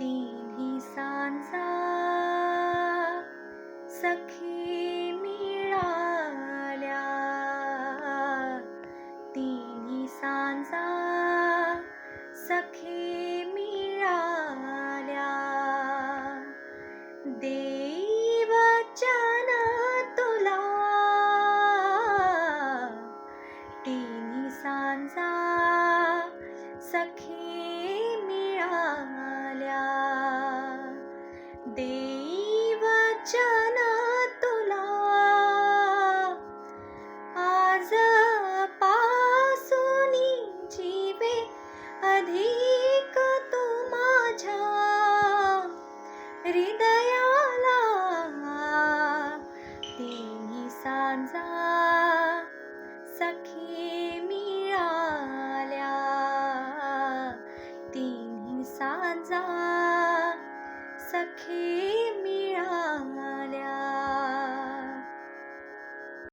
तिन्ही सांजा सखी मिळाल्या. तिन्ही सांजा सखी मिळाल्या. देई तुला तिन्ही सांजा सखी देवचन तुला आज पासुनी जीवे अधिक तू माझ्या हृदयाला तिन्ही सांजा. सखी मिळाल्या तिन्ही सांजा. सखी मिळाल्या